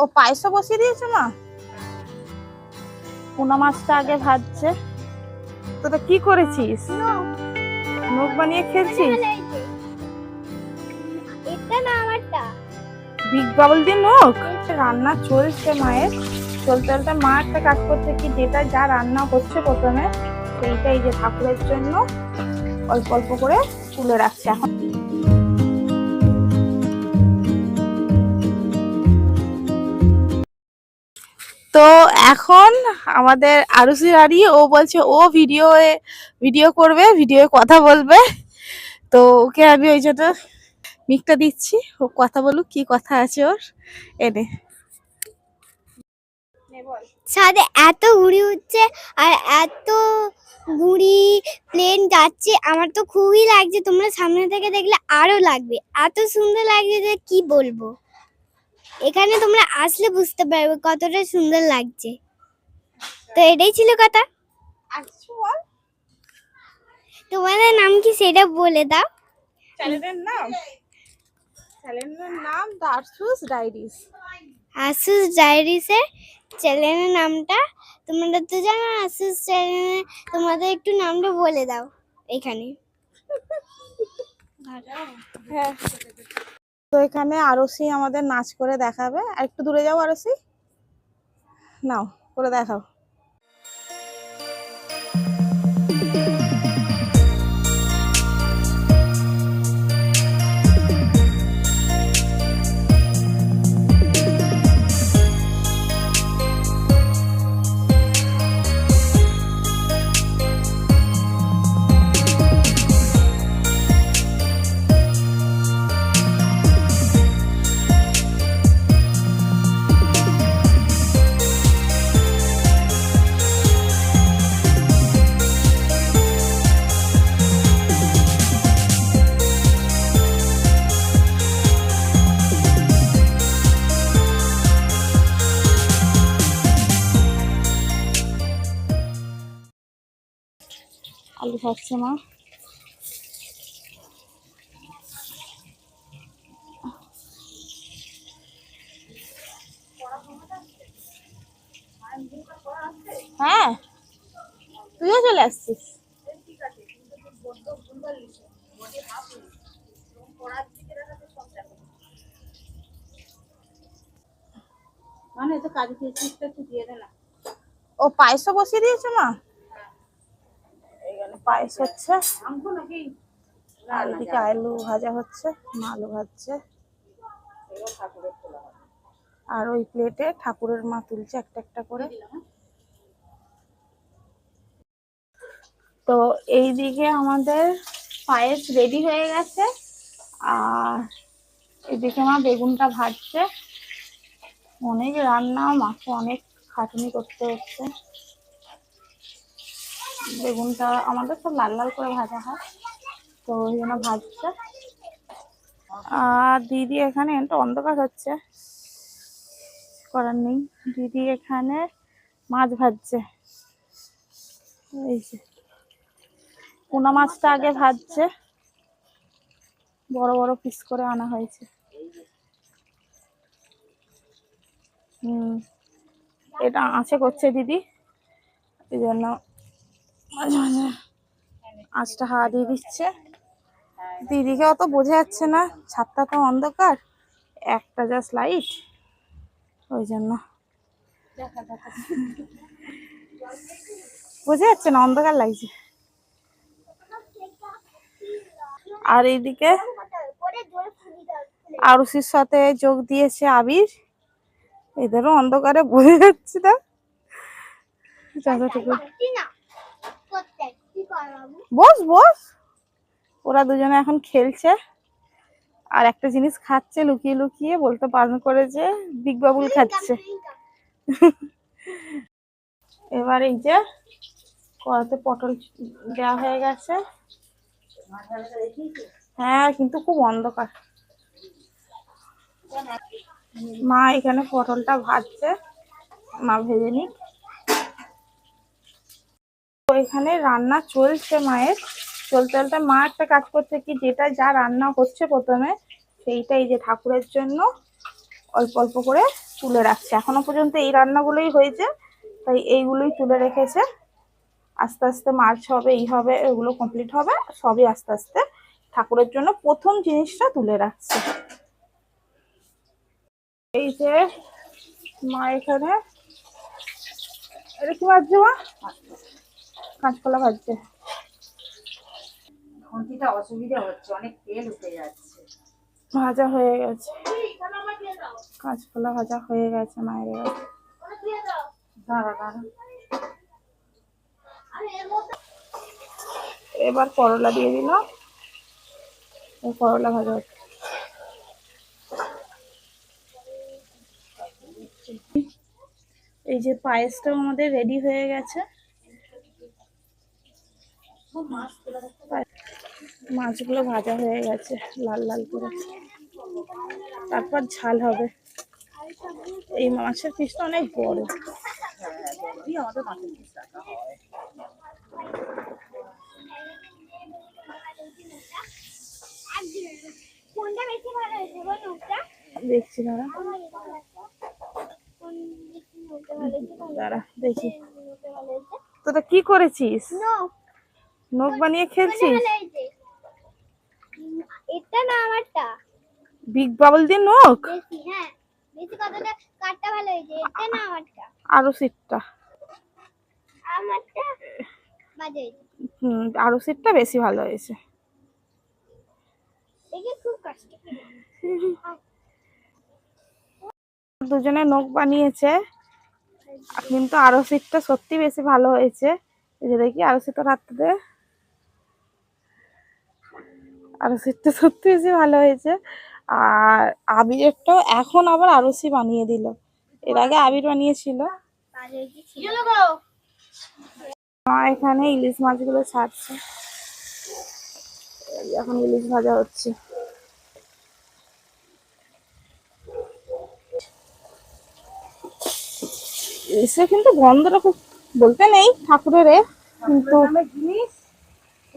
ও পায়েসও বসিয়ে দিয়েছে মা? পোনা মাছটা আগে ভাজছে। তোরা কি করেছিস? মুখ বানিয়ে খেলছিস? এটা না আমারটা। বিগ বাবল দিয়ে নোক রান্না চলছে মায়ের। চলতে চলতে মা একটা কাজ করছে কি যেটা যা রান্না হচ্ছে প্রথমে সেইটা এই যে ঠাকুরের জন্য অল্প অল্প করে তুলে রাখছে এখন। তো এখন আমাদের আরুসি রানী, ও বলছে ও ভিডিও ভিডিও করবে ভিডিও কথা বলবে। তো ওকে আমি ওই জন্য মিকটা দিচ্ছি। ও কথা বলুক, কি কথা আছে ওর। এনে। ছাদে এত ঘুড়ি উঠছে আর এত ঘুড়ি প্লেন যাচ্ছে, আমার তো খুবই লাগছে। তোমরা সামনে থেকে দেখলে আরও লাগবে। এত সুন্দর লাগছে যে কি বলব? এখানে তোমরা আসলে বুঝতে পারবে কতটা সুন্দর লাগছে। তো এটাই ছিল কথা। তোমাদের নাম কি সেটা বলে দাও। চ্যানেলের নাম? চ্যানেলের নাম দার্সুস ডায়েরিস আসুস ডায়েরিসের চ্যানেলের নামটা। তোমরা তো জানো আসুস চ্যানেলে তোমাদের একটু নামটা বলে দাও এখানে। হ্যাঁ। তো এখানে আরসি আমাদের নাচ করে দেখাবে। আর একটু দূরে যাও আরসি। নাও, করে দেখাও। খাচ্ছে মা হ্যাঁ তুইও চলে আসছিস। মানে তো কাজু কিশমিশটা একটু দিয়ে দে না। ও পায়েসও বসিয়ে দিয়েছে মা? পায়েস হচ্ছে। আর এদিকে আলু ভাজা হচ্ছে মা আলু ভাজছে। আর ওই প্লেটে ঠাকুরের মা তুলছে একটা একটা করে। তো এইদিকে আমাদের পায়েস রেডি হয়ে গেছে। আর এদিকে মা বেগুনটা ভাজছে। অনেক রান্না মাকে অনেক খাটুনি করতে হচ্ছে। বেগুনটা আমাদের সব লাল লাল করে ভাজা হয়। তো ওই জন্য ভাজছে। আর দিদি এখানে একটু অন্ধকার হচ্ছে। করার নেই। দিদি এখানে মাছ ভাজছে। এই যে। পোনা মাছটা আগে ভাজছে। বড় বড় পিস করে আনা হয়েছে। হুম। এটা আঁচে করছে দিদি। এই জন্য মাঝে মাঝে হাওয়া দিয়ে দিচ্ছে। দিদিকে অত বোঝা যাচ্ছে না, ছাদটা তো অন্ধকার, একটা জাস্ট লাইট ওই জন্য। বোঝা যাচ্ছে না, অন্ধকার লাগছে। আর এইদিকে আরুষির সাথে যোগ দিয়েছে আবির। এদেরও অন্ধকারে বোঝা যাচ্ছে না। যতটুকু বস বস। ওরা দুজনে এখন খেলছে। আর একটা জিনিস খাচ্ছে লুকিয়ে লুকিয়ে বলতে বারণ করেছে বিগ বাবুল খাচ্ছে। এবার এই যে কড়াতে পটল দেওয়া হয়ে গেছে। হ্যাঁ কিন্তু খুব অন্ধকার। মা এখানে পটলটা ভাজছে। মা ভেজে নিক। এখানে রান্না চলছে মায়ের। চলতে চলতে মা একটা কাজ করছে কি, যেটা যা রান্না করছে প্রথমে সেইটা এই যে ঠাকুরের জন্য অল্প অল্প করে তুলে রাখছে। এখনও পর্যন্ত এই রান্নাগুলোই হয়েছে, তাই এইগুলোই তুলে রেখেছে। আস্তে আস্তে মাছ হবে এই হবে, এগুলো কমপ্লিট হবে, সবই আস্তে আস্তে ঠাকুরের জন্য প্রথম জিনিসটা তুলে রাখছে। এই যে মা এখানে, এটা কি ভাজছে মা? কাঁচকলা ভাজছে খুন্তিটা অসুবিধা হচ্ছে অনেক তেল উঠে যাচ্ছে। ভাজা হয়ে গেছে। কাঁচকলা ভাজা হয়ে গেছে মায়ের এবার। দাঁড়া দাঁড়া এবার করলা দিয়ে দিলাম করলা ভাজা হচ্ছে। এই যে পায়েসটাও আমাদের রেডি হয়ে গেছে। মাছগুলো ভাজা হয়ে গেছে লাল লাল করে। তারপর ঝাল হবে। এই মাছের পিসটা অনেক বড়। দেখছি দাঁড়া। দাঁড়া দেখি। তোরা কি করেছিস? নখ বানিয়ে খেলছিস? উম, এটা না আমারটা। বিগ বাবল দিয়ে নখ? হ্যাঁ বেশি কতটা কাটটা ভালো হয়েছে এটা না আমারটা। আরও সিটটা আমারটা বাজে হুম আরও সিটটা বেশি ভালো হয়েছে। দেখে খুব কষ্ট দুজনে নখ বানিয়েছে। কিন্তু আরও সিটটা সত্যি বেশি ভালো হয়েছে। এই যে দেখি আরও সিটটা দে। আরও সিটটা সত্যি বেশি ভালো হয়েছে। আর আবিরেরটাও এখন আবার আরসি বানিয়ে দিল। এর আগে আবির বানিয়েছিল। এখানে ইলিশ মাছগুলো ছাড়ছে। এখন ইলিশ ভাজা হচ্ছে। ইলিশের কিন্তু গন্ধটা খুব বলতে নেই ঠাকুরের কিন্তু জিনিস?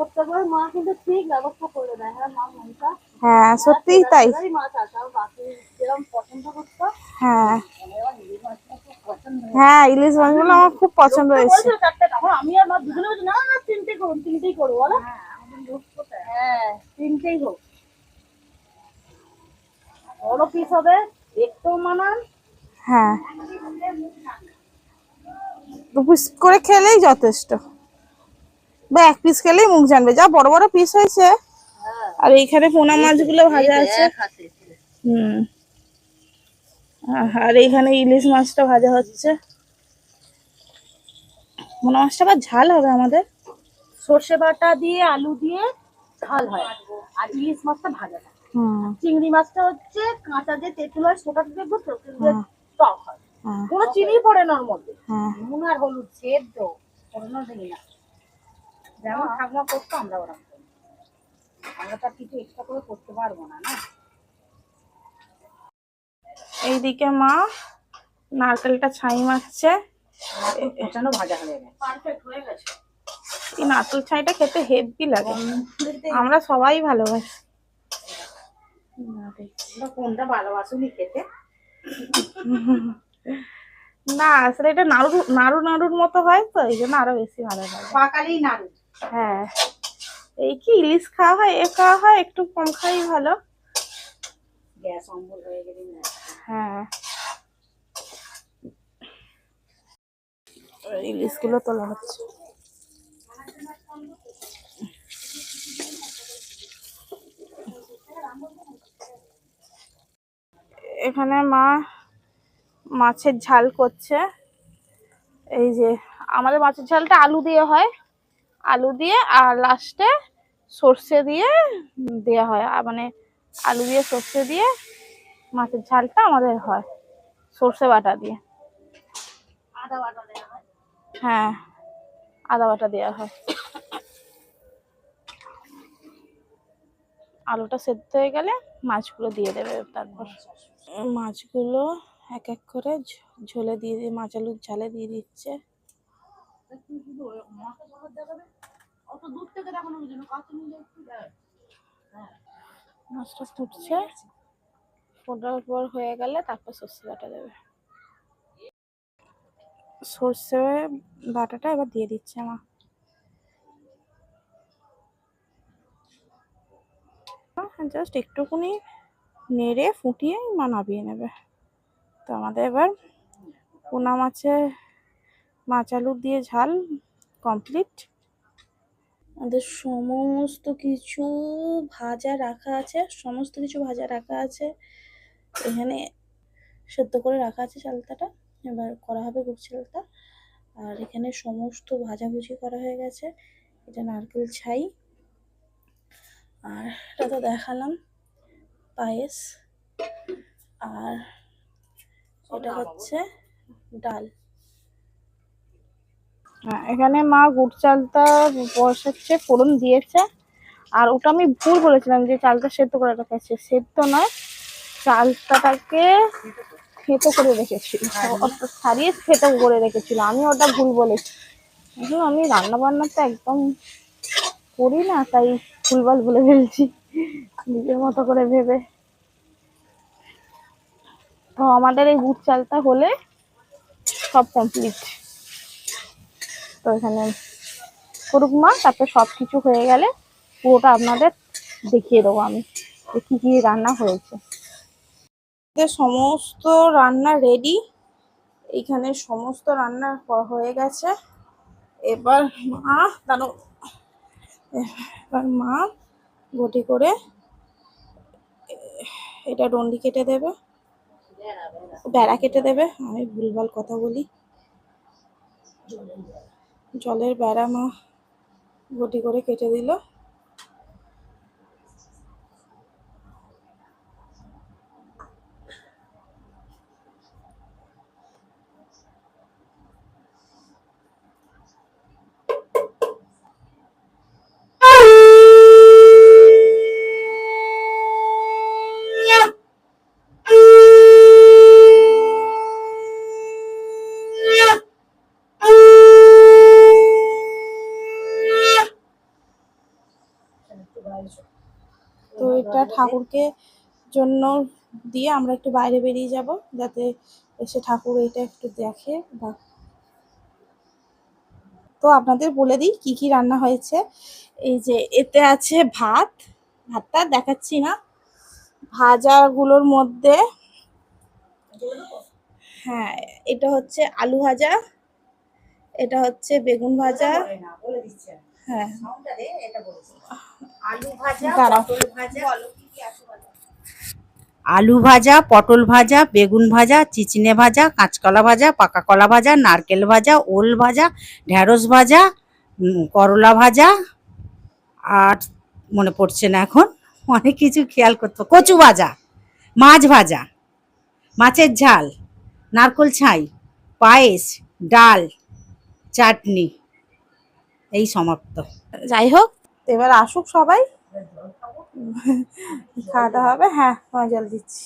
প্রত্যেকবার মা কিন্তু ঠিক ব্যবস্থা করে দেয়। হ্যাঁ মা মনটা হ্যাঁ সত্যিই তাই। আছে বাকি যেরকম পছন্দ করতো হ্যাঁ। হ্যাঁ ইলিশ মাছগুলো আমার খুব পছন্দ হয়েছে। চারটে তখন আমি আর মা দুজনে বলছি না না তিনটেই করুন তিনটেই করব বলো। হ্যাঁ তিনটেই হোক। বড় পিস হবে দেখতেও মানান। হ্যাঁ। দু পিস করে খেলেই যথেষ্ট। বা এক পিস খেলেই মুখ জানবে। যা বড় বড় পিস হয়েছে। হ্যাঁ। আর এইখানে পোনা মাছগুলো ভাজা আছে। হুম। আর এইখানে ইলিশ মাছটা ভাজা হচ্ছে। পোনা মাছটা আবার ঝাল হবে আমাদের। সর্ষে বাটা দিয়ে আলু দিয়ে ঝাল হয়। আর ইলিশ মাছটা ভাজা হয়। হুম। চিংড়ি মাছটা হচ্ছে কাঁচা যে তেঁতুল হয় সেটাতে দেখব। টক হয়। কোনো চিনি পড়ে না ওর মধ্যে। নুন আর হলুদ সেদ্ধ। না। যেমন ঠাকুমা করতো আমরা ওরকম করি। আমরা তো কিছু এক্সট্রা করে করতে পারব না না? এইদিকে মা নারকেলটা ছাই মারছে। ভাজা হয়ে গেছে। পারফেক্ট হয়ে গেছে। এই নারকেল ছাইটা খেতে হেভি লাগে। আমরা সবাই ভালোবাসি। না কোনটা ভালোবাসুনি খেতে? না আসলে এটা নাড়ু নাড়ু নাড়ুর মতো হয় তো এই জন্য আরও বেশি ভালো লাগে। পাকালেই নাড়ু। হ্যাঁ। এই কি ইলিশ খাওয়া হয় এ খাওয়া হয় একটু কম খাই ভালো। গ্যাস অম্বল হয়ে গেলে হ্যাঁ। ইলিশগুলো তোলা হচ্ছে। এখানে মা মাছের ঝাল করছে। এই যে আমাদের মাছের ঝালটা আলু দিয়ে হয়। আলু দিয়ে আর লাস্টে সর্ষে দিয়ে দেওয়া হয়। আর মানে আলু দিয়ে সর্ষে দিয়ে মাছের ঝালটা আমাদের হয় সর্ষে বাটা দিয়ে। আদা বাটা দেওয়া হয়? হ্যাঁ আদা বাটা দেওয়া হয়। আলুটা সেদ্ধ হয়ে গেলে মাছগুলো দিয়ে দেবে তারপর। মাছগুলো এক এক করে ঝোলে দিয়ে দিয়ে মাছ আলুর ঝালে দিয়ে দিচ্ছে। একটু শুধু একটু মাছটা ফুটছে ফোটার পর হয়ে গেলে তারপর সর্ষে বাটা দেবে। সর্ষে বাটাটা এবার দিয়ে দিচ্ছে মা। জাস্ট একটুকুনি নেড়ে ফুটিয়ে মা নাবিয়ে নেবে। তো আমাদের এবার পোনা মাছের মাছ দিয়ে ঝাল কমপ্লিট আমাদের সমস্ত কিছু ভাজা রাখা আছে, সমস্ত কিছু ভাজা রাখা আছে। এখানে সেদ্ধ করে রাখা আছে চালতাটা, এবার করা হবে গুড় চালতা। আর এখানে সমস্ত ভাজাভুজি করা হয়ে গেছে, এটা নারকেল ছাই। আর এটা তো দেখালাম, পায়েস। আর এটা হচ্ছে ডাল। এখানে মা গুড় চালটা বসাচ্ছে, ফোড়ন দিয়েছে। আর ওটা আমি ভুল বলেছিলাম যে চালটা সেদ্ধ করে রেখেছে। সেদ্ধ নয়, চালটাটাকে থেতো করে রেখেছিল ছাড়িয়ে থেতো করে রেখেছিল আমি ওটা ভুল বলেছি। আসলে আমি রান্না বান্না তো একদম করি না, তাই ভুলভাল বলে ফেলছি। নিজের মতো করে ভেবে। তো আমাদের এই গুড় চালটা হলে সব কমপ্লিট তো এখানে করুক মা তারপরে সব কিছু হয়ে গেলে পুরোটা আপনাদের দেখিয়ে দেবো আমি যে কি কি রান্না হয়েছে। সমস্ত রান্না রেডি এইখানে সমস্ত রান্না হয়ে গেছে। এবার মা, দাঁড়ো। এবার মা গটি করে এটা ডন্ডি কেটে দেবে। বেড়া কেটে দেবে। আমি ভুলভাল কথা বলি। জলের বেড়া মা গুটি করে কেটে দিল। এটা ঠাকুরকে জন্য দিয়ে আমরা একটু বাইরে বেরিয়ে যাব যাতে এসে ঠাকুর এটা একটু দেখে বা তো আপনাদের বলে দিই কি কি রান্না হয়েছে। এই যে এতে আছে ভাত ভাতটা দেখাচ্ছি না। ভাজাগুলোর মধ্যে হ্যাঁ এটা হচ্ছে আলু ভাজা এটা হচ্ছে বেগুন ভাজা। হ্যাঁ। আলু ভাজা পটল ভাজা আলু ভাজা। পটল ভাজা বেগুন ভাজা চিচিনে ভাজা কাঁচকলা ভাজা পাকা কলা ভাজা নারকেল ভাজা ওল ভাজা ঢেঁড়স ভাজা করলা ভাজা আর মনে পড়ছে না এখন অনেক কিছু খেয়াল করতো কচু ভাজা মাছ ভাজা মাছের ঝাল নারকোল ছাই পায়েস ডাল চাটনি এই সমাপ্ত। যাই হোক এবার আসুক সবাই। খাওয়া দাওয়া হবে? হ্যাঁ জল দিচ্ছি।